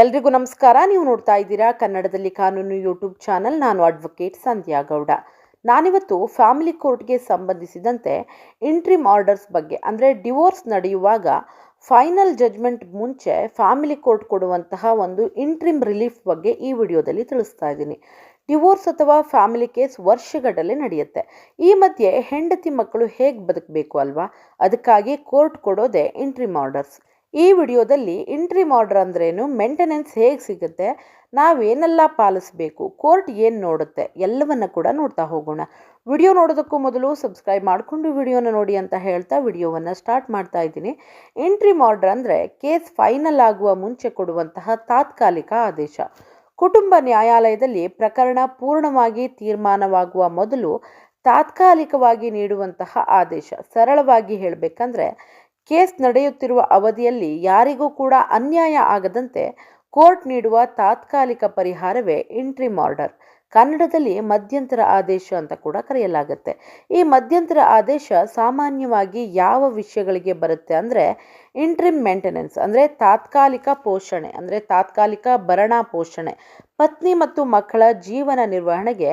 ಎಲ್ರಿಗೂ ನಮಸ್ಕಾರ. ನೀವು ನೋಡ್ತಾ ಇದ್ದೀರಾ ಕನ್ನಡದಲ್ಲಿ ಕಾನೂನು ಯೂಟ್ಯೂಬ್ ಚಾನಲ್. ನಾನು ಅಡ್ವೊಕೇಟ್ ಸಂಧ್ಯಾ ಗೌಡ. ನಾನಿವತ್ತು ಫ್ಯಾಮಿಲಿ ಕೋರ್ಟ್ಗೆ ಸಂಬಂಧಿಸಿದಂತೆ ಇಂಟ್ರಿಮ್ ಆರ್ಡರ್ಸ್ ಬಗ್ಗೆ, ಅಂದರೆ ಡಿವೋರ್ಸ್ ನಡೆಯುವಾಗ ಫೈನಲ್ ಜಡ್ಜ್ಮೆಂಟ್ ಮುಂಚೆ ಫ್ಯಾಮಿಲಿ ಕೋರ್ಟ್ ಕೊಡುವಂತಹ ಒಂದು ಇಂಟ್ರಿಮ್ ರಿಲೀಫ್ ಬಗ್ಗೆ ಈ ವಿಡಿಯೋದಲ್ಲಿ ತಿಳಿಸ್ತಾ ಇದ್ದೀನಿ. ಡಿವೋರ್ಸ್ ಅಥವಾ ಫ್ಯಾಮಿಲಿ ಕೇಸ್ ವರ್ಷಗಟ್ಟಲೆ ನಡೆಯುತ್ತೆ. ಈ ಮಧ್ಯೆ ಹೆಂಡತಿ ಮಕ್ಕಳು ಹೇಗೆ ಬದುಕಬೇಕು ಅಲ್ವಾ? ಅದಕ್ಕಾಗಿ ಕೋರ್ಟ್ ಕೊಡೋದೇ ಇಂಟ್ರಿಮ್ ಆರ್ಡರ್ಸ್. ಈ ವಿಡಿಯೋದಲ್ಲಿ ಇಂಟ್ರಿ ಆರ್ಡರ್ ಅಂದ್ರೇನು ಮೇಂಟೆನೆನ್ಸ್ ಹೇಗೆ ಸಿಗುತ್ತೆ ನಾವೇನೆಲ್ಲ ಪಾಲಿಸಬೇಕು ಕೋರ್ಟ್ ಏನು ನೋಡುತ್ತೆ, ಎಲ್ಲವನ್ನ ಕೂಡ ನೋಡ್ತಾ ಹೋಗೋಣ. ವಿಡಿಯೋ ನೋಡೋದಕ್ಕೂ ಮೊದಲು ಸಬ್ಸ್ಕ್ರೈಬ್ ಮಾಡಿಕೊಂಡು ವಿಡಿಯೋನ ನೋಡಿ ಅಂತ ಹೇಳ್ತಾ ವಿಡಿಯೋವನ್ನು ಸ್ಟಾರ್ಟ್ ಮಾಡ್ತಾ ಇದ್ದೀನಿ. ಇಂಟ್ರಿಮ್ ಆರ್ಡರ್ ಅಂದರೆ ಕೇಸ್ ಫೈನಲ್ ಆಗುವ ಮುಂಚೆ ಕೊಡುವಂತಹ ತಾತ್ಕಾಲಿಕ ಆದೇಶ. ಕುಟುಂಬ ನ್ಯಾಯಾಲಯದಲ್ಲಿ ಪ್ರಕರಣ ಪೂರ್ಣವಾಗಿ ತೀರ್ಮಾನವಾಗುವ ಮೊದಲು ತಾತ್ಕಾಲಿಕವಾಗಿ ನೀಡುವಂತಹ ಆದೇಶ. ಸರಳವಾಗಿ ಹೇಳಬೇಕಂದ್ರೆ ಕೇಸ್ ನಡೆಯುತ್ತಿರುವ ಅವಧಿಯಲ್ಲಿ ಯಾರಿಗೂ ಕೂಡ ಅನ್ಯಾಯ ಆಗದಂತೆ ಕೋರ್ಟ್ ನೀಡುವ ತಾತ್ಕಾಲಿಕ ಪರಿಹಾರವೇ ಇಂಟ್ರಿಮ್ ಆರ್ಡರ್ ಕನ್ನಡದಲ್ಲಿ ಮಧ್ಯಂತರ ಆದೇಶ ಅಂತ ಕೂಡ ಕರೆಯಲಾಗುತ್ತೆ. ಈ ಮಧ್ಯಂತರ ಆದೇಶ ಸಾಮಾನ್ಯವಾಗಿ ಯಾವ ವಿಷಯಗಳಿಗೆ ಬರುತ್ತೆ ಅಂದರೆ ಇಂಟ್ರಿಮ್ ಮೇಂಟೆನೆನ್ಸ್ ಅಂದರೆ ತಾತ್ಕಾಲಿಕ ಪೋಷಣೆ, ಅಂದರೆ ತಾತ್ಕಾಲಿಕ ಭರಣ ಪೋಷಣೆ. ಪತ್ನಿ ಮತ್ತು ಮಕ್ಕಳ ಜೀವನ ನಿರ್ವಹಣೆಗೆ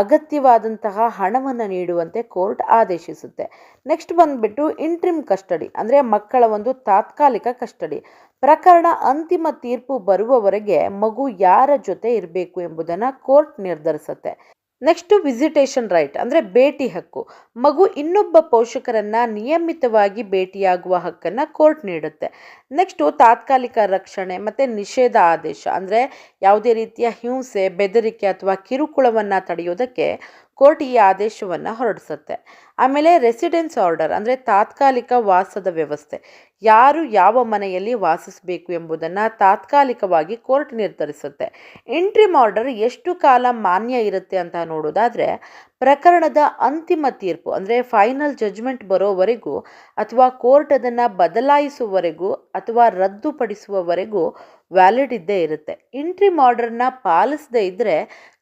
ಅಗತ್ಯವಾದಂತಹ ಹಣವನ್ನು ನೀಡುವಂತೆ ಕೋರ್ಟ್ ಆದೇಶಿಸುತ್ತೆ. ನೆಕ್ಸ್ಟ್ ಬಂದ್ಬಿಟ್ಟು ಇಂಟ್ರಿಮ್ ಕಸ್ಟಡಿ ಅಂದರೆ ಮಕ್ಕಳ ಒಂದು ತಾತ್ಕಾಲಿಕ ಕಸ್ಟಡಿ ಪ್ರಕರಣ ಅಂತಿಮ ತೀರ್ಪು ಬರುವವರೆಗೆ ಮಗು ಯಾರ ಜೊತೆ ಇರಬೇಕು ಎಂಬುದನ್ನು ಕೋರ್ಟ್ ನಿರ್ಧರಿಸುತ್ತೆ. ನೆಕ್ಸ್ಟ್ ವಿಸಿಟೇಷನ್ ರೈಟ್, ಅಂದರೆ ಭೇಟಿ ಹಕ್ಕು. ಮಗು ಇನ್ನೊಬ್ಬ ಪೋಷಕರನ್ನು ನಿಯಮಿತವಾಗಿ ಭೇಟಿಯಾಗುವ ಹಕ್ಕನ್ನು ಕೋರ್ಟ್ ನೀಡುತ್ತೆ. ನೆಕ್ಸ್ಟು ತಾತ್ಕಾಲಿಕ ರಕ್ಷಣೆ ಮತ್ತು ನಿಷೇಧ ಆದೇಶ, ಅಂದರೆ ಯಾವುದೇ ರೀತಿಯ ಹಿಂಸೆ, ಬೆದರಿಕೆ ಅಥವಾ ಕಿರುಕುಳವನ್ನು ತಡೆಯೋದಕ್ಕೆ ಕೋರ್ಟ್ ಈ ಆದೇಶವನ್ನು ಹೊರಡಿಸುತ್ತೆ. ಆಮೇಲೆ ರೆಸಿಡೆನ್ಸ್ ಆರ್ಡರ್ ಅಂದರೆ ತಾತ್ಕಾಲಿಕ ವಾಸದ ವ್ಯವಸ್ಥೆ. ಯಾರು ಯಾವ ಮನೆಯಲ್ಲಿ ವಾಸಿಸಬೇಕು ಎಂಬುದನ್ನು ತಾತ್ಕಾಲಿಕವಾಗಿ ಕೋರ್ಟ್ ನಿರ್ಧರಿಸುತ್ತೆ. ಎಂಟ್ರಿ ಆರ್ಡರ್ ಎಷ್ಟು ಕಾಲ ಮಾನ್ಯ ಇರುತ್ತೆ ಅಂತ ನೋಡೋದಾದರೆ ಪ್ರಕರಣದ ಅಂತಿಮ ತೀರ್ಪು, ಅಂದರೆ ಫೈನಲ್ ಜಜ್ಮೆಂಟ್ ಬರೋವರೆಗೂ ಅಥವಾ ಕೋರ್ಟ್ ಅದನ್ನು ಬದಲಾಯಿಸುವವರೆಗೂ ಅಥವಾ ರದ್ದುಪಡಿಸುವವರೆಗೂ ವ್ಯಾಲಿಡ್ ಇದ್ದೇ ಇರುತ್ತೆ. ಇಂಟ್ರಿ ಆರ್ಡರ್ನ ಪಾಲಿಸದೇ ಇದ್ದರೆ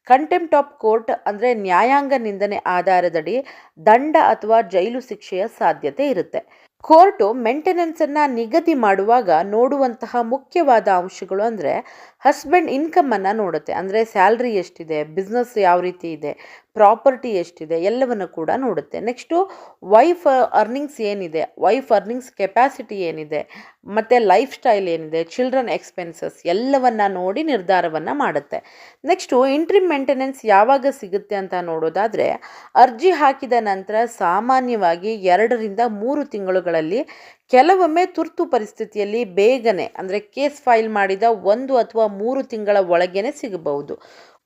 ಕಂಟೆಂಪ್ಟ್ ಆಫ್ ಕೋರ್ಟ್ ಅಂದರೆ ನ್ಯಾಯಾಂಗ ನಿಂದನೆ ಆಧಾರದಡಿ ದಂಡ ಅಥವಾ ಜೈಲು ಶಿಕ್ಷೆಯ ಸಾಧ್ಯತೆ ಇರುತ್ತೆ. ಕೋರ್ಟು ಮೇಂಟೆನೆನ್ಸನ್ನು ನಿಗದಿ ಮಾಡುವಾಗ ನೋಡುವಂತಹ ಮುಖ್ಯವಾದ ಅಂಶಗಳು ಅಂದರೆ ಹಸ್ಬೆಂಡ್ ಇನ್ಕಮನ್ನು ನೋಡುತ್ತೆ. ಅಂದರೆ ಸ್ಯಾಲ್ರಿ ಎಷ್ಟಿದೆ ಬಿಸ್ನೆಸ್ ಯಾವ ರೀತಿ ಇದೆ ಪ್ರಾಪರ್ಟಿ ಎಷ್ಟಿದೆ ಎಲ್ಲವನ್ನು ಕೂಡ ನೋಡುತ್ತೆ. ನೆಕ್ಸ್ಟು ವೈಫ್ ಅರ್ನಿಂಗ್ಸ್ ಏನಿದೆ, ವೈಫ್ ಅರ್ನಿಂಗ್ಸ್ ಕೆಪಾಸಿಟಿ ಏನಿದೆ, ಮತ್ತು ಲೈಫ್ ಸ್ಟೈಲ್ ಏನಿದೆ, ಚಿಲ್ಡ್ರನ್ ಎಕ್ಸ್ಪೆನ್ಸಸ್ ಎಲ್ಲವನ್ನು ನೋಡಿ ನಿರ್ಧಾರವನ್ನು ಮಾಡುತ್ತೆ. ನೆಕ್ಸ್ಟು ಇಂಟ್ರಿಮ್ ಮೇಂಟೆನೆನ್ಸ್ ಯಾವಾಗ ಸಿಗುತ್ತೆ ಅಂತ ನೋಡೋದಾದರೆ, ಅರ್ಜಿ ಹಾಕಿದ ನಂತರ ಸಾಮಾನ್ಯವಾಗಿ ಎರಡರಿಂದ ಮೂರು ತಿಂಗಳುಗಳಲ್ಲಿ ಕೆಲವೊಮ್ಮೆ ತುರ್ತು ಪರಿಸ್ಥಿತಿಯಲ್ಲಿ ಬೇಗನೆ, ಅಂದರೆ ಕೇಸ್ ಫೈಲ್ ಮಾಡಿದ ಒಂದು ಅಥವಾ ಮೂರು ತಿಂಗಳ ಒಳಗೇನೆ ಸಿಗಬಹುದು.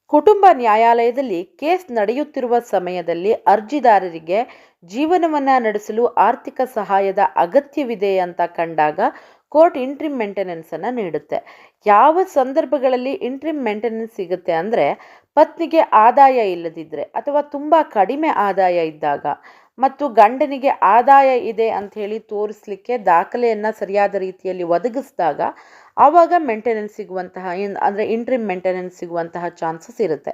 ಕುಟುಂಬ ನ್ಯಾಯಾಲಯದಲ್ಲಿ ಕೇಸ್ ನಡೆಯುತ್ತಿರುವ ಸಮಯದಲ್ಲಿ ಅರ್ಜಿದಾರರಿಗೆ ಜೀವನವನ್ನು ನಡೆಸಲು ಆರ್ಥಿಕ ಸಹಾಯದ ಅಗತ್ಯವಿದೆ ಅಂತ ಕಂಡಾಗ ಕೋರ್ಟ್ ಇಂಟ್ರಿಮ್ ಮೇಂಟೆನೆನ್ಸನ್ನು ನೀಡುತ್ತೆ. ಯಾವ ಸಂದರ್ಭಗಳಲ್ಲಿ ಇಂಟ್ರಿಮ್ ಮೇಂಟೆನೆನ್ಸ್ ಸಿಗುತ್ತೆ ಅಂದರೆ ಪತ್ನಿಗೆ ಆದಾಯ ಇಲ್ಲದಿದ್ದರೆ ಅಥವಾ ತುಂಬ ಕಡಿಮೆ ಆದಾಯ ಇದ್ದಾಗ ಮತ್ತು ಗಂಡನಿಗೆ ಆದಾಯ ಇದೆ ಅಂತ ಹೇಳಿ ತೋರಿಸ್ಲಿಕ್ಕೆ ದಾಖಲೆಯನ್ನು ಸರಿಯಾದ ರೀತಿಯಲ್ಲಿ ಒದಗಿಸಿದಾಗ ಆವಾಗ ಮೇಂಟೆನೆನ್ಸ್ ಸಿಗುವಂತಹ ಇನ್, ಅಂದರೆ ಇಂಟ್ರಿಮ್ ಮೇಂಟೆನೆನ್ಸ್ ಸಿಗುವಂತಹ ಚಾನ್ಸಸ್ ಇರುತ್ತೆ.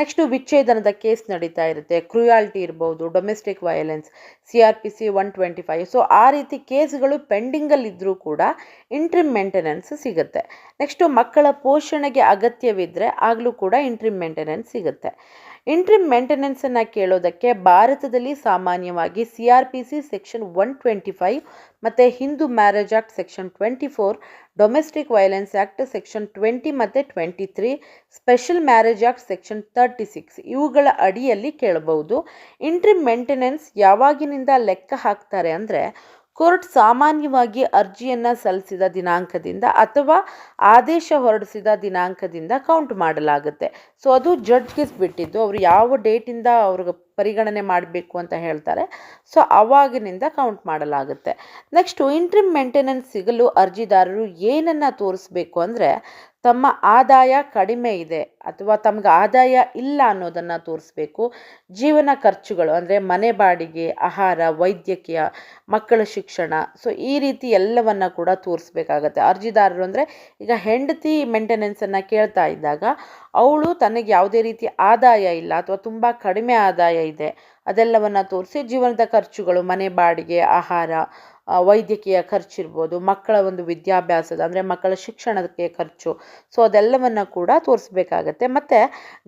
ನೆಕ್ಸ್ಟು ವಿಚ್ಛೇದನದ ಕೇಸ್ ನಡೀತಾ ಇರುತ್ತೆ. ಕ್ರುಯಾಲ್ಟಿ ಇರ್ಬೋದು domestic violence C R P C one twenty five so ಆ ರೀತಿ ಕೇಸ್ಗಳು ಪೆಂಡಿಂಗಲ್ಲಿದ್ದರೂ ಕೂಡ ಇಂಟ್ರಿಮ್ ಮೇಂಟೆನೆನ್ಸ್ ಸಿಗುತ್ತೆ. ನೆಕ್ಸ್ಟು ಮಕ್ಕಳ ಪೋಷಣೆಗೆ ಅಗತ್ಯವಿದ್ದರೆ ಆಗಲೂ ಕೂಡ ಇಂಟ್ರಿಮ್ ಮೇಂಟೆನೆನ್ಸ್ ಸಿಗುತ್ತೆ. ಇಂಟ್ರಿಮ್ ಮೇಂಟೆನೆನ್ಸನ್ನು ಕೇಳೋದಕ್ಕೆ ಭಾರತದಲ್ಲಿ ಸಾಮಾನ್ಯವಾಗಿ C R P C section one twenty five ಮತ್ತು Hindu marriage act section twenty four domestic violence act section twenty ಮತ್ತು twenty three special marriage act section thirty six ಇವುಗಳ ಅಡಿಯಲ್ಲಿ ಕೇಳಬಹುದು. ಇಂಟ್ರಿಮ್ ಮೇಂಟೆನೆನ್ಸ್ ಯಾವಾಗಿನಿಂದ ಲೆಕ್ಕ ಹಾಕ್ತಾರೆ ಅಂದರೆ ಕೋರ್ಟ್ ಸಾಮಾನ್ಯವಾಗಿ ಅರ್ಜಿಯನ್ನು ಸಲ್ಲಿಸಿದ ದಿನಾಂಕದಿಂದ ಅಥವಾ ಆದೇಶ ಹೊರಡಿಸಿದ ದಿನಾಂಕದಿಂದ ಕೌಂಟ್ ಮಾಡಲಾಗುತ್ತೆ. ಸೊ, ಅದು ಜಡ್ಜ್ಗೆ ಬಿಟ್ಟಿದ್ದು, ಅವರು ಯಾವ ಡೇಟಿಂದ ಅವ್ರಿಗೆ ಪರಿಗಣನೆ ಮಾಡಬೇಕು ಅಂತ ಹೇಳ್ತಾರೆ. ಸೊ ಅವಾಗಿನಿಂದ ಕೌಂಟ್ ಮಾಡಲಾಗುತ್ತೆ. ನೆಕ್ಸ್ಟು ಇಂಟ್ರಿಮ್ ಮೇಂಟೆನೆನ್ಸ್ ಸಿಗಲು ಅರ್ಜಿದಾರರು ಏನನ್ನು ತೋರಿಸ್ಬೇಕು ಅಂದರೆ, ತಮ್ಮ ಆದಾಯ ಕಡಿಮೆ ಇದೆ ಅಥವಾ ತಮಗೆ ಆದಾಯ ಇಲ್ಲ ಅನ್ನೋದನ್ನು ತೋರಿಸ್ಬೇಕು. ಜೀವನ ಖರ್ಚುಗಳು ಅಂದರೆ ಮನೆ ಬಾಡಿಗೆ, ಆಹಾರ, ವೈದ್ಯಕೀಯ, ಮಕ್ಕಳ ಶಿಕ್ಷಣ ಸೊ ಈ ರೀತಿ ಎಲ್ಲವನ್ನು ಕೂಡ ತೋರಿಸ್ಬೇಕಾಗತ್ತೆ. ಅರ್ಜಿದಾರರು ಅಂದರೆ, ಈಗ ಹೆಂಡತಿ ಮೇಂಟೆನೆನ್ಸನ್ನು ಕೇಳ್ತಾ ಇದ್ದಾಗ, ಅವಳು ತನಗೆ ಯಾವುದೇ ರೀತಿ ಆದಾಯ ಇಲ್ಲ ಅಥವಾ ತುಂಬ ಕಡಿಮೆ ಆದಾಯ ಇದೆ. ಅದೆಲ್ಲವನ್ನು ತೋರಿಸಿ ಜೀವನದ ಖರ್ಚುಗಳು ಮನೆ ಬಾಡಿಗೆ ಆಹಾರ ವೈದ್ಯಕೀಯ ಖರ್ಚಿರ್ಬೋದು ಮಕ್ಕಳ ಒಂದು ವಿದ್ಯಾಭ್ಯಾಸದ, ಅಂದರೆ ಮಕ್ಕಳ ಶಿಕ್ಷಣಕ್ಕೆ ಖರ್ಚು. ಸೊ ಅದೆಲ್ಲವನ್ನು ಕೂಡ ತೋರಿಸ್ಬೇಕಾಗತ್ತೆ. ಮತ್ತು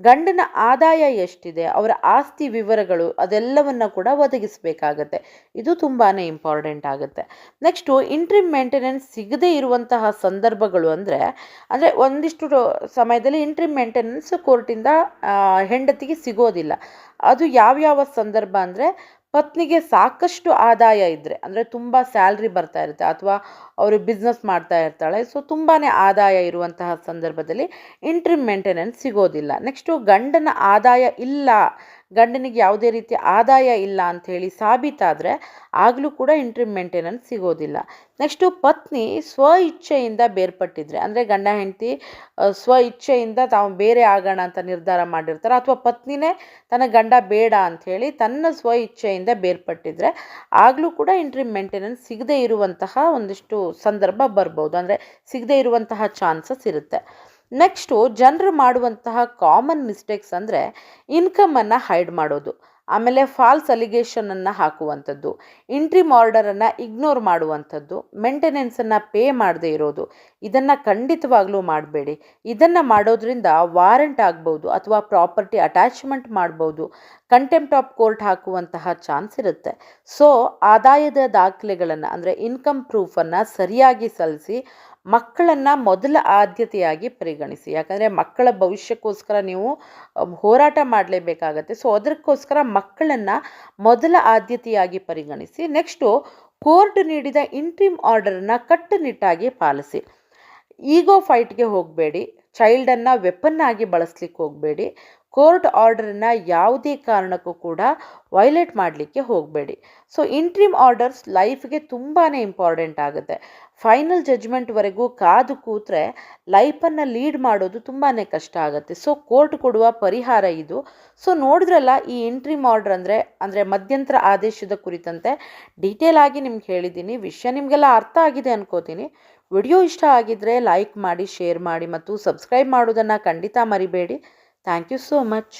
ಗಂಡನ ಆದಾಯ ಎಷ್ಟಿದೆ, ಅವರ ಆಸ್ತಿ ವಿವರಗಳು, ಅದೆಲ್ಲವನ್ನು ಕೂಡ ಒದಗಿಸಬೇಕಾಗತ್ತೆ. ಇದು ತುಂಬಾ ಇಂಪಾರ್ಟೆಂಟ್ ಆಗುತ್ತೆ. ನೆಕ್ಸ್ಟು ಇಂಟ್ರಿಮ್ ಮೇಂಟೆನೆನ್ಸ್ ಸಿಗದೇ ಇರುವಂತಹ ಸಂದರ್ಭಗಳು ಅಂದರೆ ಅಂದರೆ ಒಂದಿಷ್ಟು ಸಮಯದಲ್ಲಿ ಇಂಟ್ರಿಮ್ ಮೇಂಟೆನೆನ್ಸ್ ಕೋರ್ಟಿಂದ ಹೆಂಡತಿಗೆ ಸಿಗೋದಿಲ್ಲ. ಅದು ಯಾವ್ಯಾವ ಸಂದರ್ಭ ಅಂದರೆ ಪತ್ನಿಗೆ ಸಾಕಷ್ಟು ಆದಾಯ ಇದ್ದರೆ ಅಂದರೆ ತುಂಬ ಸ್ಯಾಲ್ರಿ ಬರ್ತಾ ಇರುತ್ತೆ ಅಥವಾ ಅವರು ಬಿಸ್ನೆಸ್ ಮಾಡ್ತಾ ಇರ್ತಾಳೆ ಸೊ ತುಂಬಾ ಆದಾಯ ಇರುವಂತಹ ಸಂದರ್ಭದಲ್ಲಿ ಇಂಟ್ರಿಮ್ ಮೇಂಟೆನೆನ್ಸ್ ಸಿಗೋದಿಲ್ಲ. ನೆಕ್ಸ್ಟು ಗಂಡನ ಆದಾಯ ಇಲ್ಲ ಗಂಡನಿಗೆ ಯಾವುದೇ ರೀತಿ ಆದಾಯ ಇಲ್ಲ ಅಂಥೇಳಿ ಸಾಬೀತಾದರೆ ಆಗಲೂ ಕೂಡ ಇಂಟ್ರಿಮ್ ಮೇಂಟೆನೆನ್ಸ್ ಸಿಗೋದಿಲ್ಲ. ನೆಕ್ಸ್ಟು ಪತ್ನಿ ಸ್ವ ಇಚ್ಛೆಯಿಂದ ಬೇರ್ಪಟ್ಟಿದ್ರೆ, ಅಂದರೆ ಗಂಡ ಹೆಂಡತಿ ಸ್ವ ಇಚ್ಛೆಯಿಂದ ತಾವು ಬೇರೆ ಆಗೋಣ ಅಂತ ನಿರ್ಧಾರ ಮಾಡಿರ್ತಾರೆ, ಅಥವಾ ಪತ್ನಿನೇ ತನ್ನ ಗಂಡ ಬೇಡ ಅಂಥೇಳಿ ತನ್ನ ಸ್ವ ಇಚ್ಛೆಯಿಂದ ಬೇರ್ಪಟ್ಟಿದ್ರೆ ಆಗಲೂ ಕೂಡ ಇಂಟ್ರಿಮ್ ಮೇಂಟೆನೆನ್ಸ್ ಸಿಗದೇ ಇರುವಂತಹ ಒಂದಿಷ್ಟು ಸಂದರ್ಭ ಬರ್ಬೋದು. ಅಂದರೆ ಸಿಗದೇ ಇರುವಂತಹ ಚಾನ್ಸಸ್ ಇರುತ್ತೆ. ನೆಕ್ಸ್ಟು ಜನರು ಮಾಡುವಂತಹ ಕಾಮನ್ ಮಿಸ್ಟೇಕ್ಸ್ ಅಂದರೆ ಇನ್ಕಮನ್ನು ಹೈಡ್ ಮಾಡೋದು. ಆಮೇಲೆ ಫಾಲ್ಸ್ ಅಲಿಗೇಷನನ್ನು ಹಾಕುವಂಥದ್ದು. ಇಂಟ್ರಿ ಮಾರ್ಡರನ್ನು ಇಗ್ನೋರ್ ಮಾಡುವಂಥದ್ದು. ಮೇಂಟೆನೆನ್ಸನ್ನು ಪೇ ಮಾಡದೇ ಇರೋದು. ಇದನ್ನು ಖಂಡಿತವಾಗ್ಲೂ ಮಾಡಬೇಡಿ. ಇದನ್ನು ಮಾಡೋದ್ರಿಂದ ವಾರಂಟ್ ಆಗ್ಬೋದು ಅಥವಾ ಪ್ರಾಪರ್ಟಿ ಅಟ್ಯಾಚ್ಮೆಂಟ್ ಮಾಡ್ಬೋದು. ಕಂಟೆಂಪ್ಟ್ ಆಫ್ ಕೋರ್ಟ್ ಹಾಕುವಂತಹ ಚಾನ್ಸ್ ಇರುತ್ತೆ. ಸೊ ಆದಾಯದ ದಾಖಲೆಗಳನ್ನು ಅಂದರೆ ಇನ್ಕಮ್ ಪ್ರೂಫನ್ನು ಸರಿಯಾಗಿ ಸಲ್ಲಿಸಿ ಮಕ್ಕಳನ್ನು ಮೊದಲ ಆದ್ಯತೆಯಾಗಿ ಪರಿಗಣಿಸಿ. ಯಾಕಂದರೆ ಮಕ್ಕಳ ಭವಿಷ್ಯಕ್ಕೋಸ್ಕರ ನೀವು ಹೋರಾಟ ಮಾಡಲೇಬೇಕಾಗತ್ತೆ. ಸೊ ಅದಕ್ಕೋಸ್ಕರ ಮಕ್ಕಳನ್ನು ಮೊದಲ ಆದ್ಯತೆಯಾಗಿ ಪರಿಗಣಿಸಿ ನೆಕ್ಸ್ಟು ಕೋರ್ಟ್ ನೀಡಿದ ಇಂಟ್ರಿಮ್ ಆರ್ಡರನ್ನು ಕಟ್ಟುನಿಟ್ಟಾಗಿ ಪಾಲಿಸಿ. ಈಗೋ ಫೈಟ್ಗೆ ಹೋಗಬೇಡಿ ಚೈಲ್ಡನ್ನು ವೆಪನ್ ಆಗಿ ಬಳಸ್ಲಿಕ್ಕೆ ಹೋಗಬೇಡಿ. ಕೋರ್ಟ್ ಆರ್ಡರನ್ನು ಯಾವುದೇ ಕಾರಣಕ್ಕೂ ಕೂಡ ವೈಲೇಟ್ ಮಾಡಲಿಕ್ಕೆ ಹೋಗಬೇಡಿ. ಸೊ ಇಂಟ್ರಿಮ್ ಆರ್ಡರ್ಸ್ ಲೈಫ್ಗೆ ತುಂಬಾ ಇಂಪಾರ್ಟೆಂಟ್ ಆಗುತ್ತೆ. ಫೈನಲ್ ಜಜ್ಮೆಂಟ್ವರೆಗೂ ಕಾದು ಕೂತ್ರೆ ಲೈಫನ್ನು ಲೀಡ್ ಮಾಡೋದು ತುಂಬಾ ಕಷ್ಟ ಆಗುತ್ತೆ. ಸೊ ಕೋರ್ಟ್ ಕೊಡುವ ಪರಿಹಾರ ಇದು. ಸೊ ನೋಡಿದ್ರಲ್ಲ, ಈ ಇಂಟ್ರೀಮ್ ಆರ್ಡರ್ ಅಂದರೆ ಅಂದರೆ ಮಧ್ಯಂತರ ಆದೇಶದ ಕುರಿತಂತೆ ಡೀಟೇಲ್ ಆಗಿ ನಿಮ್ಗೆ ಹೇಳಿದ್ದೀನಿ. ವಿಷಯ ನಿಮಗೆಲ್ಲ ಅರ್ಥ ಆಗಿದೆ ಅನ್ಕೋತೀನಿ. ವಿಡಿಯೋ ಇಷ್ಟ ಆಗಿದ್ದರೆ ಲೈಕ್ ಮಾಡಿ ಶೇರ್ ಮಾಡಿ ಮತ್ತು ಸಬ್ಸ್ಕ್ರೈಬ್ ಮಾಡೋದನ್ನು ಖಂಡಿತ ಮರಿಬೇಡಿ. Thank you so much